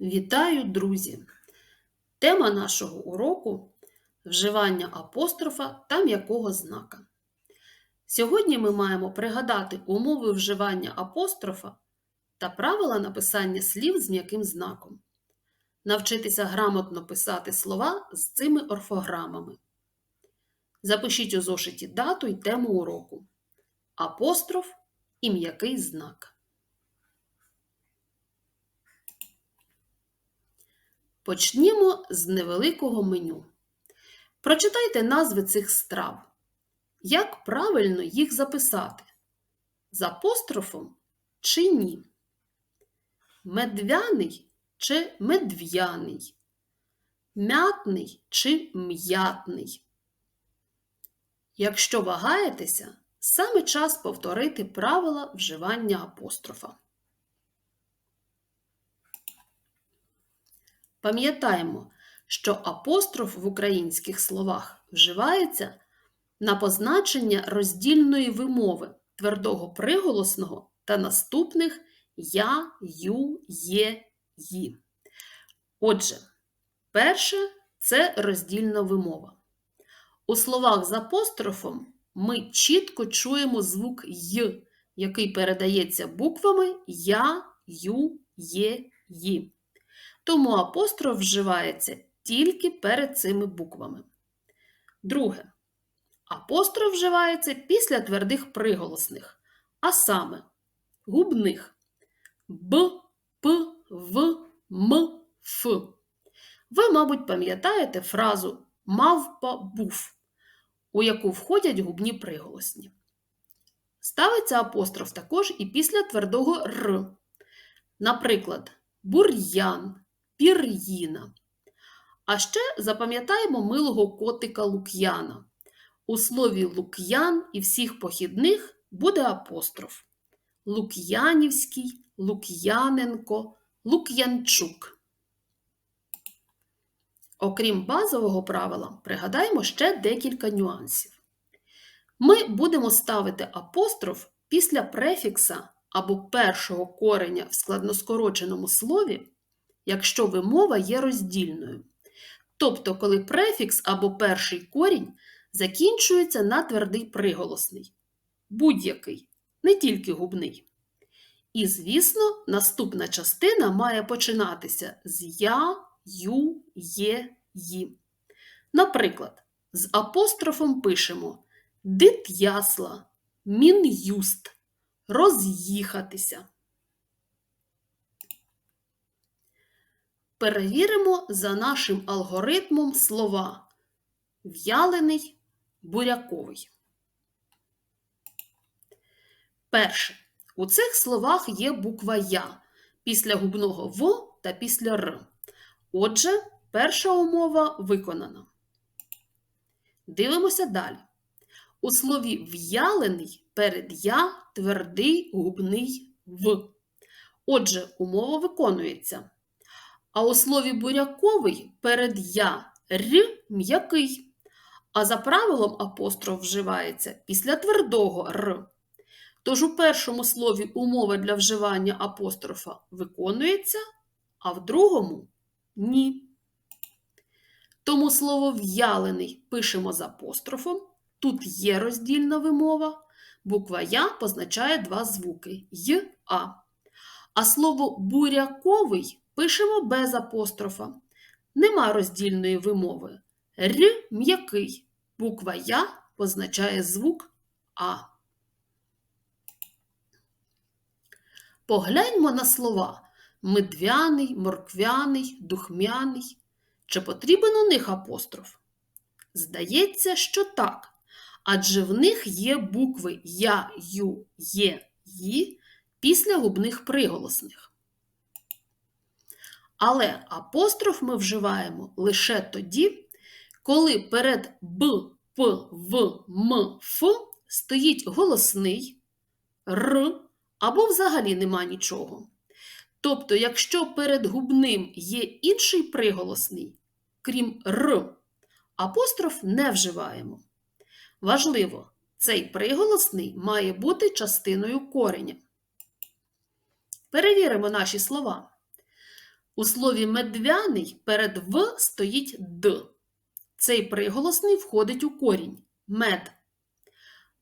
Вітаю, друзі! Тема нашого уроку вживання апострофа та м'якого знака. Сьогодні ми маємо пригадати умови вживання апострофа та правила написання слів з м'яким знаком, навчитися грамотно писати слова з цими орфограмами. Запишіть у зошиті дату й тему уроку апостроф і м'який знак. Почнімо з невеликого меню. Прочитайте назви цих страв. Як правильно їх записати? З апострофом чи ні? Медвяний чи медв'яний? М'ятний чи м'ятний? Якщо вагаєтеся, саме час повторити правила вживання апострофа. Пам'ятаємо, що апостроф в українських словах вживається на позначення роздільної вимови твердого приголосного та наступних я, ю, є, ї. Отже, перше це роздільна вимова. У словах з апострофом ми чітко чуємо звук Й, який передається буквами Я, Ю, Є, Ї. Тому апостроф вживається тільки перед цими буквами. Друге. Апостроф вживається після твердих приголосних, а саме губних Б, П, В, М, Ф. Ви, мабуть, пам'ятаєте фразу мавпа був, у яку входять губні приголосні. Ставиться апостроф також і після твердого Р. Наприклад, бур'ян, пір'їна. А ще запам'ятаємо милого котика Лук'яна. У слові Лук'ян і всіх похідних буде апостроф. Лук'янівський, Лук'яненко, Лук'янчук. Окрім базового правила, пригадаємо ще декілька нюансів. Ми будемо ставити апостроф після префікса або першого кореня в складноскороченому слові, якщо вимова є роздільною. Тобто, коли префікс або перший корінь закінчується на твердий приголосний. Будь-який, не тільки губний. І, звісно, наступна частина має починатися з я, ю, є, ї. Наприклад, з апострофом пишемо дит'ясла, мін'юст, роз'їхатися. Перевіримо за нашим алгоритмом слова в'ялений, буряковий. Перше. У цих словах є буква Я після губного В та після Р. Отже, перша умова виконана. Дивимося далі. У слові в'ялений перед я твердий губний В. Отже, умова виконується. А у слові буряковий перед я р м'який. А за правилом апостроф вживається після твердого р. Тож у першому слові умова для вживання апострофа виконується, а в другому ні. Тому слово в'ялений пишемо з апострофом. Тут є роздільна вимова. Буква Я позначає два звуки й А. А слово буряковий пишемо без апострофа. Нема роздільної вимови. Р м'який. Буква Я позначає звук А. Погляньмо на слова медвяний, морквяний, духмяний. Чи потрібен у них апостроф? Здається, що так. Адже в них є букви Я, Ю, Є, Ї після губних приголосних. Але апостроф ми вживаємо лише тоді, коли перед Б, П, В, М, Ф стоїть голосний Р або взагалі нема нічого. Тобто, якщо перед губним є інший приголосний, крім Р, апостроф не вживаємо. Важливо, цей приголосний має бути частиною кореня. Перевіримо наші слова. У слові медвяний перед В стоїть Д. Цей приголосний входить у корінь мед.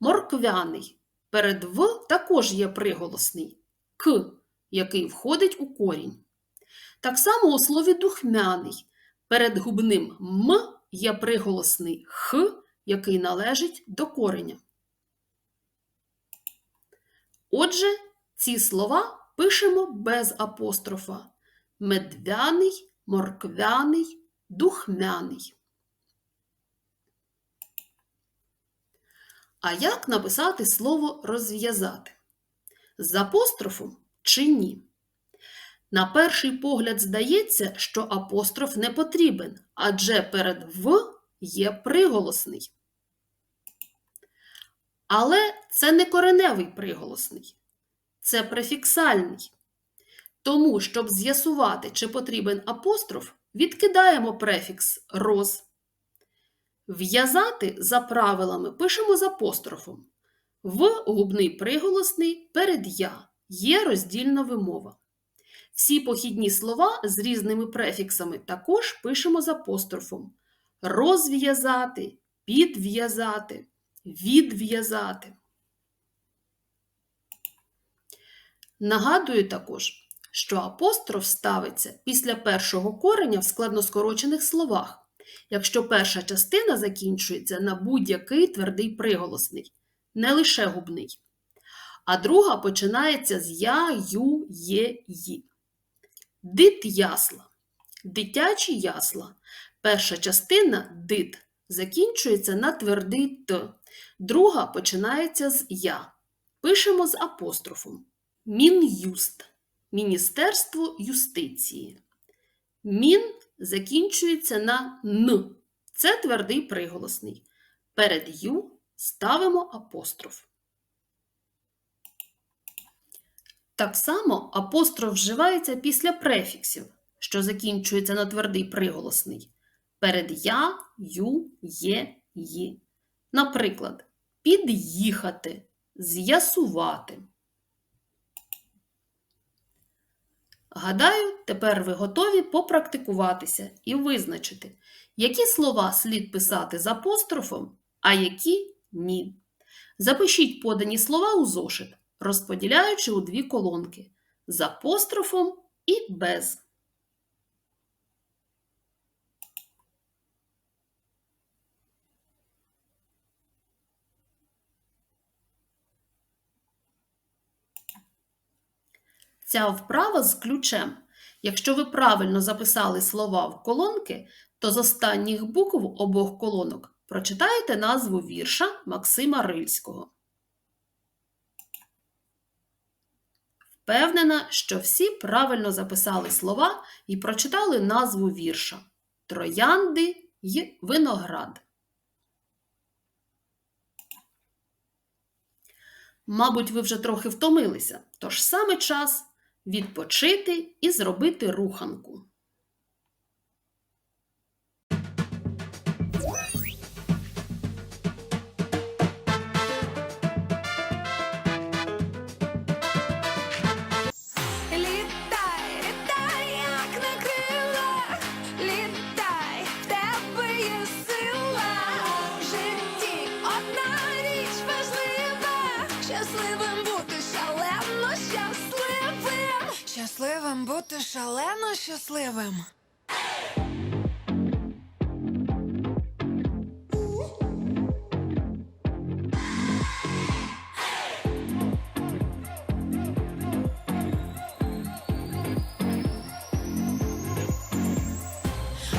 Морквяний перед В також є приголосний К, який входить у корінь. Так само у слові духмяний перед губним М є приголосний Х, який належить до кореня. Отже, ці слова пишемо без апострофа. Медвяний, морквяний, духмяний. А як написати слово розв'язати? З апострофом чи ні? На перший погляд здається, що апостроф не потрібен, адже перед В є приголосний. Але це не кореневий приголосний, це префіксальний. Тому, щоб з'ясувати, чи потрібен апостроф, відкидаємо префікс роз. В'язати за правилами пишемо з апострофом. В губний приголосний перед я є роздільна вимова. Всі похідні слова з різними префіксами також пишемо з апострофом. Розв'язати, підв'язати, відв'язати. Нагадую також, що апостроф ставиться після першого кореня в складноскорочених словах, якщо перша частина закінчується на будь-який твердий приголосний, не лише губний, а друга починається з я, ю, є, ї. Дит ясла. Дитячі ясла. Перша частина дит закінчується на твердий т, друга починається з я. Пишемо з апострофом. Мін'юст. Міністерство юстиції. Мін закінчується на н. Це твердий приголосний. Перед ю ставимо апостроф. Так само апостроф вживається після префіксів, що закінчується на твердий приголосний. Перед я, ю, є, ї. Наприклад, під'їхати, з'ясувати. Гадаю, тепер ви готові попрактикуватися і визначити, які слова слід писати з апострофом, а які ні. Запишіть подані слова у зошит, розподіляючи у дві колонки з апострофом і без. Ця вправа з ключем. Якщо ви правильно записали слова в колонки, то з останніх букв обох колонок прочитаєте назву вірша Максима Рильського. Впевнена, що всі правильно записали слова і прочитали назву вірша Троянди й виноград. Мабуть, ви вже трохи втомилися, тож саме час відпочити і зробити руханку. Щасливим. Бути шалено щасливим.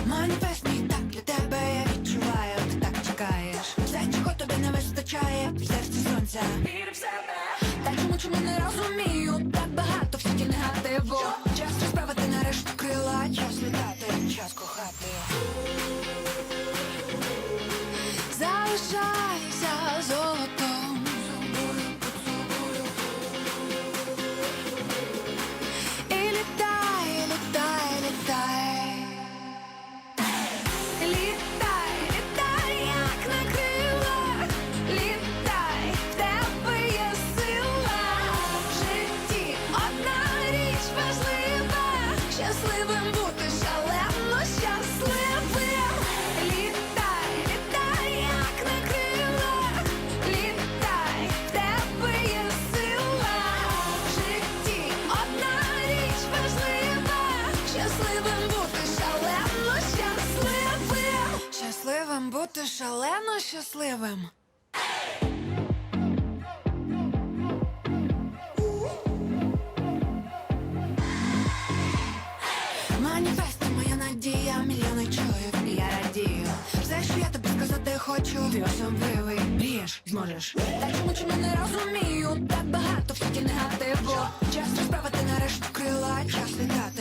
Маніфест мій так для тебе я відчуваю, ти так чекаєш. Все, чого тобі не вистачає, в серці сонця. Вір в себе. Та чому чому не розумію? Багато в світі негативу. Час розправити хочу, ти особливий, мрієш, зможеш. Та чому чому не розумію? Так багато в негативо негативу. Час розправити нарешті крила, час літати,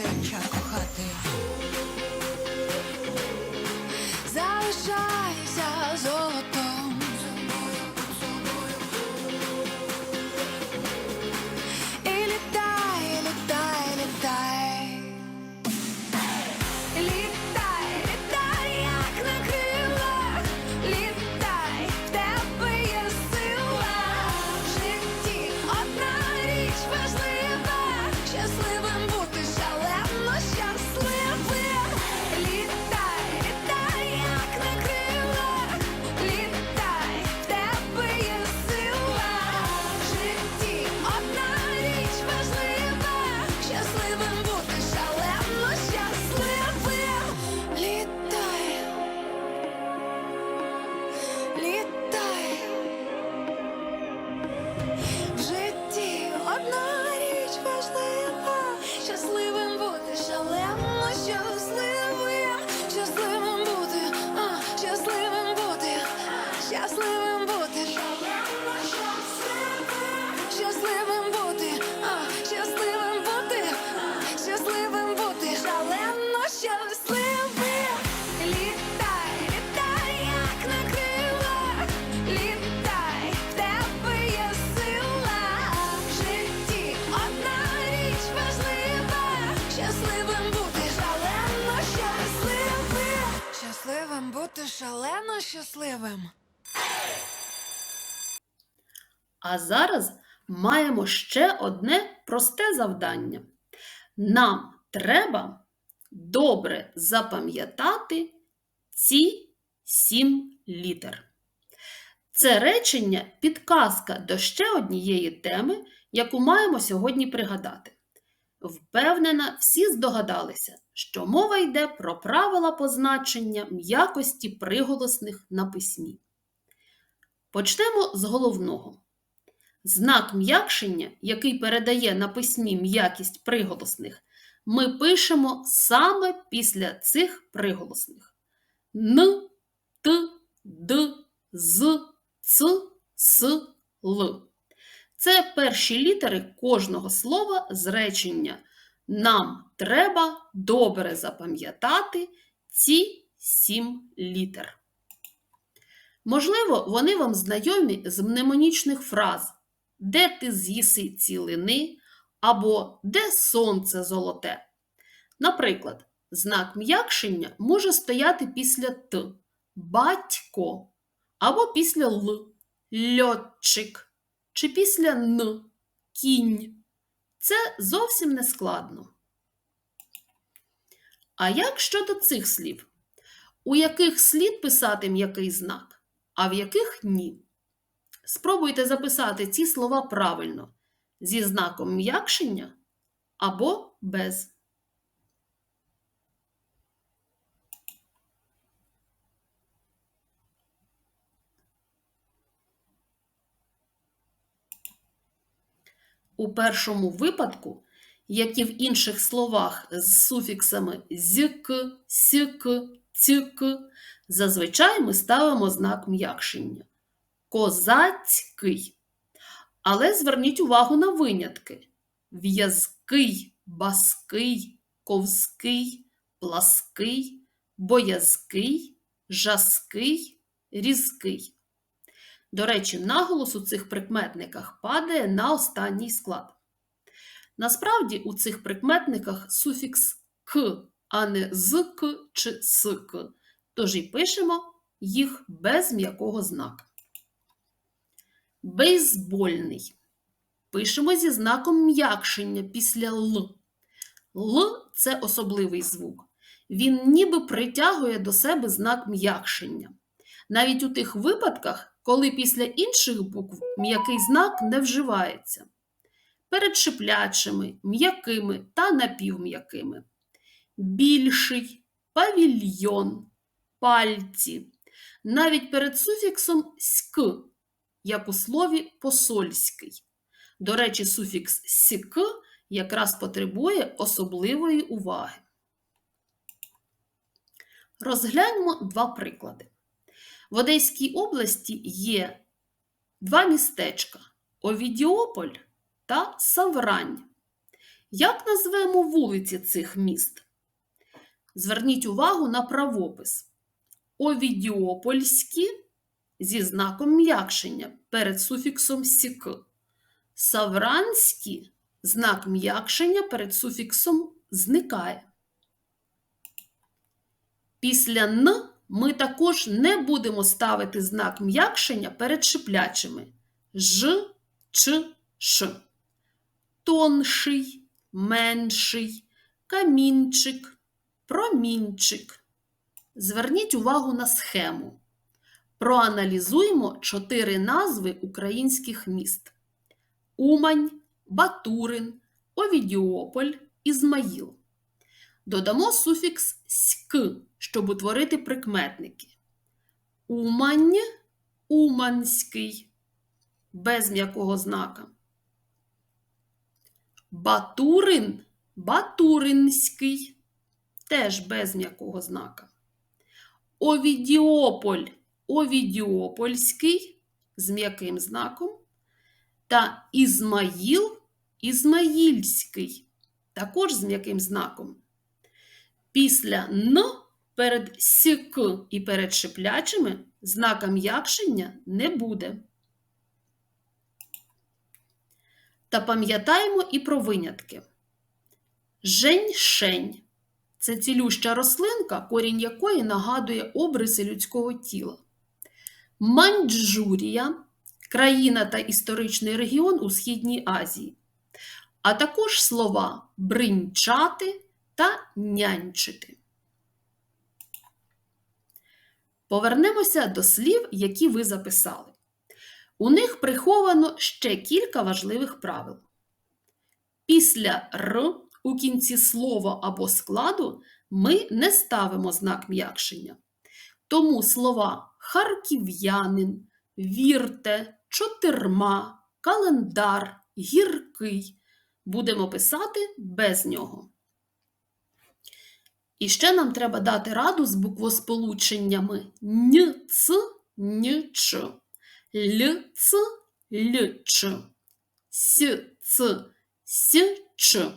А зараз маємо ще одне просте завдання. Нам треба добре запам'ятати ці сім літер. Це речення підказка до ще однієї теми, яку маємо сьогодні пригадати. Впевнена, всі здогадалися, що мова йде про правила позначення м'якості приголосних на письмі. Почнемо з головного. Знак м'якшення, який передає на письмі м'якість приголосних, ми пишемо саме після цих приголосних: н, т, д, з, ц, с, л. Це перші літери кожного слова з речення. Нам треба добре запам'ятати ці сім літер. Можливо, вони вам знайомі з мнемонічних фраз Де ти з'їси цілини або Де сонце золоте. Наприклад, знак м'якшення може стояти після Т батько або після Л льотчик чи після Н кінь. Це зовсім не складно. А як щодо цих слів? У яких слід писати м'який знак, а в яких ні? Спробуйте записати ці слова правильно зі знаком м'якшення або без. У першому випадку, як і в інших словах з суфіксами зьк, ськ, цьк, зазвичай ми ставимо знак м'якшення козацький. Але зверніть увагу на винятки: в'язкий, баский, ковський, плаский, боязкий, жаский, різкий. До речі, наголос у цих прикметниках падає на останній склад. Насправді у цих прикметниках суфікс к, а не зк чи ск, тож і пишемо їх без м'якого знака. Бейсбольний. Пишемо зі знаком м'якшення після Л. Л це особливий звук. Він ніби притягує до себе знак м'якшення. Навіть у тих випадках, коли після інших букв м'який знак не вживається. Перед шиплячими, м'якими та напівм'якими. Більший, павільйон, пальці. Навіть перед суфіксом ськ, як у слові посольський. До речі, суфікс сік якраз потребує особливої уваги. Розгляньмо два приклади. В Одеській області є два містечка Овідіополь та Саврань. Як назвемо вулиці цих міст? Зверніть увагу на правопис. Овідіопольські зі знаком м'якшення перед суфіксом сік. Савранські знак м'якшення перед суфіксом зникає. Після Н ми також не будемо ставити знак м'якшення перед шиплячими Ж, Ч, Ш. Тонший, менший, камінчик, промінчик. Зверніть увагу на схему. Проаналізуємо чотири назви українських міст: Умань, Батурин, Овідіополь, Ізмаїл. Додамо суфікс ськ, щоб утворити прикметники. Умань уманський, без м'якого знака. Батурин батуринський, теж без м'якого знака. Овідіополь Овідіопольський з м'яким знаком. Та Ізмаїл Ізмаїльський, також з м'яким знаком. Після Н перед сік і перед шиплячими знака м'якшення не буде. Та пам'ятаємо і про винятки. Жень-шень це цілюща рослинка, корінь якої нагадує обриси людського тіла. Маньчжурія країна та історичний регіон у Східній Азії, а також слова бринчати та нянчити. Повернемося до слів, які ви записали. У них приховано ще кілька важливих правил. Після Р у кінці слова або складу ми не ставимо знак м'якшення. Тому слова харків'янин, вірте, чотирма, календар, гіркий будемо писати без нього. І ще нам треба дати раду з буквосполученнями н, ц, н, ч, л, ц, л.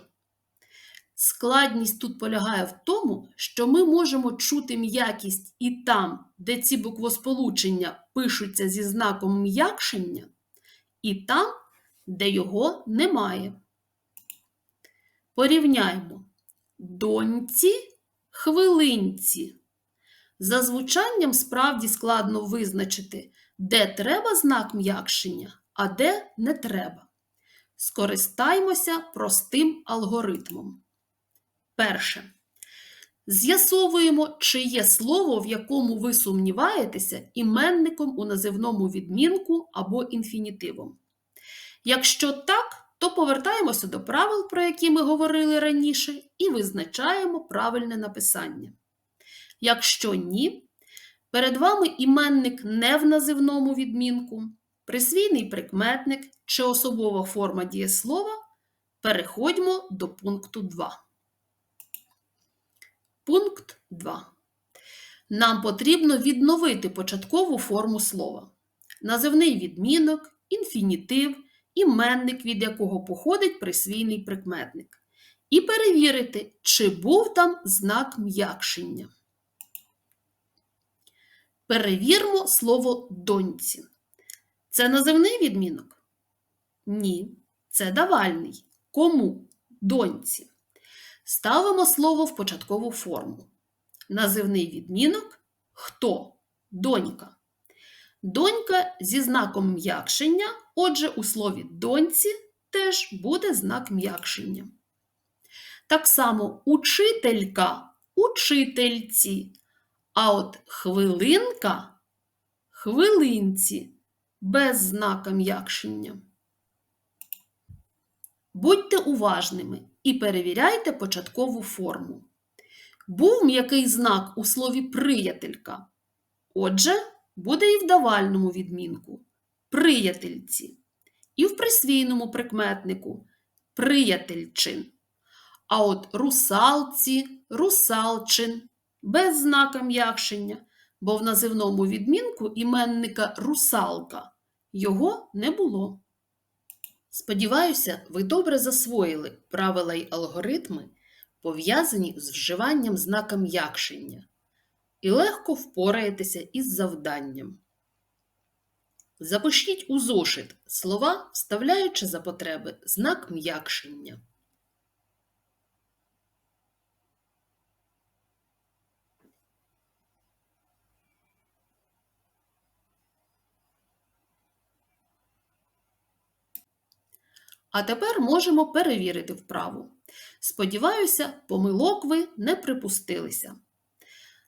Складність тут полягає в тому, що ми можемо чути м'якість і там, де ці буквосполучення пишуться зі знаком м'якшення, і там, де його немає. Порівняймо доньці, хвилинці. За звучанням справді складно визначити, де треба знак м'якшення, а де не треба. Скористаймося простим алгоритмом. Перше. З'ясовуємо, чи є слово, в якому ви сумніваєтеся, іменником у називному відмінку або інфінітивом. Якщо так, то повертаємося до правил, про які ми говорили раніше, і визначаємо правильне написання. Якщо ні, перед вами іменник не в називному відмінку, присвійний прикметник чи особова форма дієслова, переходьмо до пункту 2. Пункт 2. Нам потрібно відновити початкову форму слова. Називний відмінок, інфінітив, іменник, від якого походить присвійний прикметник. І перевірити, чи був там знак м'якшення. Перевірмо слово доньці. Це називний відмінок? Ні, це давальний. Кому? Доньці. Ставимо слово в початкову форму. Називний відмінок хто? Донька. Донька зі знаком м'якшення, отже, у слові доньці теж буде знак м'якшення. Так само учителька учительці, а от хвилинка хвилинці без знака м'якшення. Будьте уважними і перевіряйте початкову форму. Був м'який знак у слові приятелька. Отже, буде і в давальному відмінку приятельці, і в присвійному прикметнику приятельчин. А от русалці, русалчин без знака м'якшення, бо в називному відмінку іменника русалка його не було. Сподіваюся, ви добре засвоїли правила й алгоритми, пов'язані з вживанням знака м'якшення, і легко впораєтеся із завданням. Запишіть у зошит слова, вставляючи за потреби знак м'якшення. А тепер можемо перевірити вправу. Сподіваюся, помилок ви не припустилися.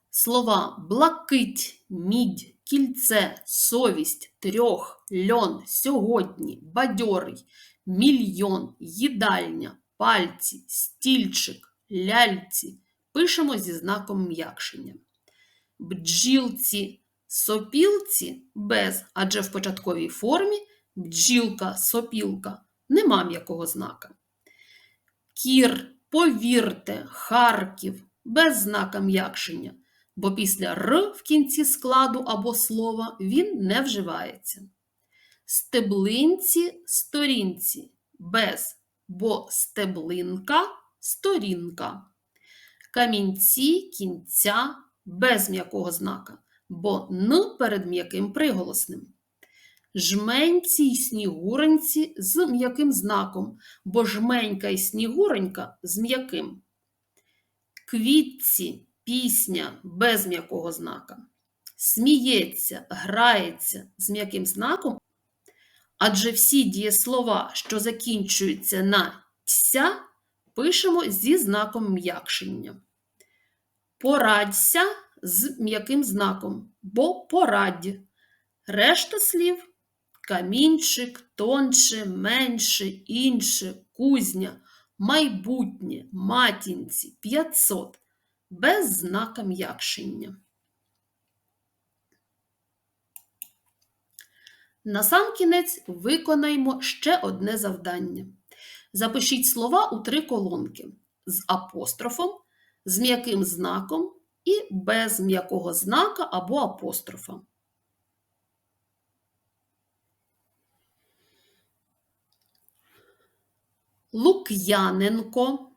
Слова блакить, мідь, кільце, совість, трьох, льон, сьогодні, бадьорий, мільйон, їдальня, пальці, стільчик, ляльці пишемо зі знаком м'якшення. Бджілці, сопілці без, адже в початковій формі бджілка, сопілка нема м'якого знака. Кір, повірте, Харків без знака м'якшення, бо після Р в кінці складу або слова він не вживається. Стеблинці, сторінці без, бо стеблинка, сторінка. Камінці, кінця без м'якого знака, бо Н перед м'яким приголосним. Жменьці й снігуроньці з м'яким знаком, бо жменька й снігуронька з м'яким. Квітці пісня без м'якого знака. Сміється, грається з м'яким знаком, адже всі дієслова, що закінчуються на «тся», пишемо зі знаком м'якшення. Порадься з м'яким знаком, бо порадь. Решта слів камінчик, тонше, менше, інше, кузня, майбутнє, матінці, 500 без знака м'якшення. Насамкінець виконаймо ще одне завдання. Запишіть слова у три колонки з апострофом, з м'яким знаком і без м'якого знака або апострофа. Лук'яненко,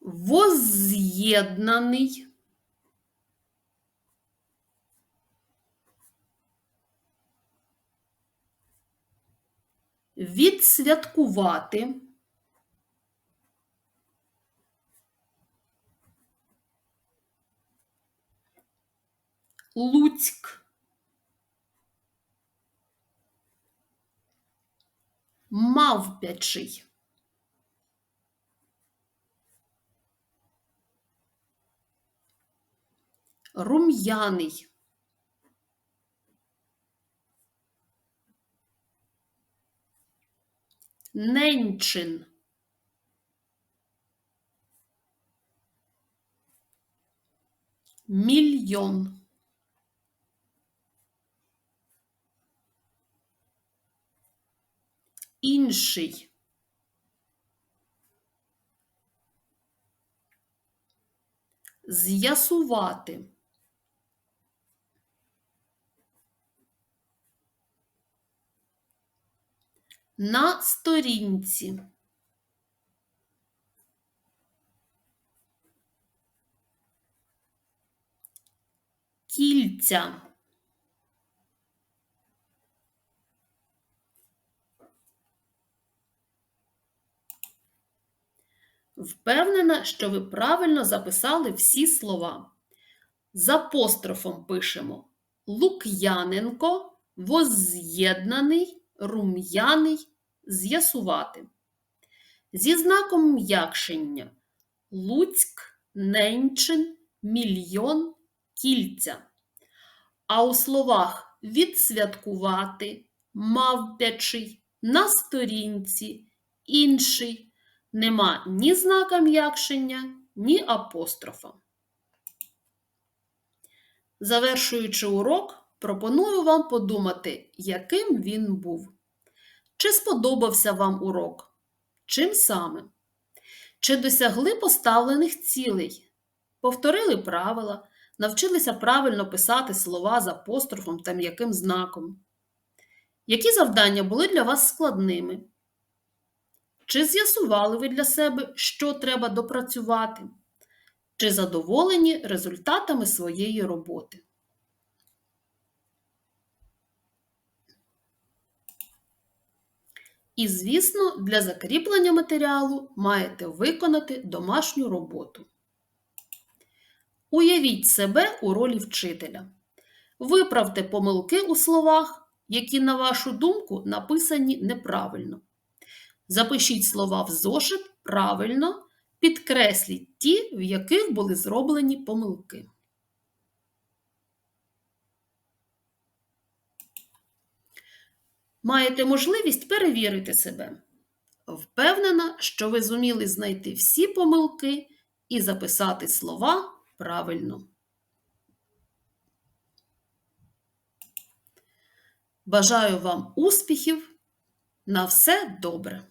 Возз'єднаний, Відсвяткувати, Луцьк. Мавпячий. Рум'яний. Ненчин. Мільйон. Інший. З'ясувати. На сторінці. Кільця. Впевнена, що ви правильно записали всі слова. З апострофом пишемо Лук'яненко возз'єднаний, рум'яний, з'ясувати. Зі знаком м'якшення Луцьк, Ненчин, мільйон, кільця. А у словах відсвяткувати, мавпячий, на сторінці, інший нема ні знака м'якшення, ні апострофа. Завершуючи урок, пропоную вам подумати, яким він був. Чи сподобався вам урок? Чим саме? Чи досягли поставлених цілей? Повторили правила, навчилися правильно писати слова з апострофом та м'яким знаком? Які завдання були для вас складними? Чи з'ясували ви для себе, що треба допрацювати? Чи задоволені результатами своєї роботи? І, звісно, для закріплення матеріалу маєте виконати домашню роботу. Уявіть себе у ролі вчителя. Виправте помилки у словах, які, на вашу думку, написані неправильно. Запишіть слова в зошит правильно, підкресліть ті, в яких були зроблені помилки. Маєте можливість перевірити себе. Впевнена, що ви зуміли знайти всі помилки і записати слова правильно. Бажаю вам успіхів! На все добре!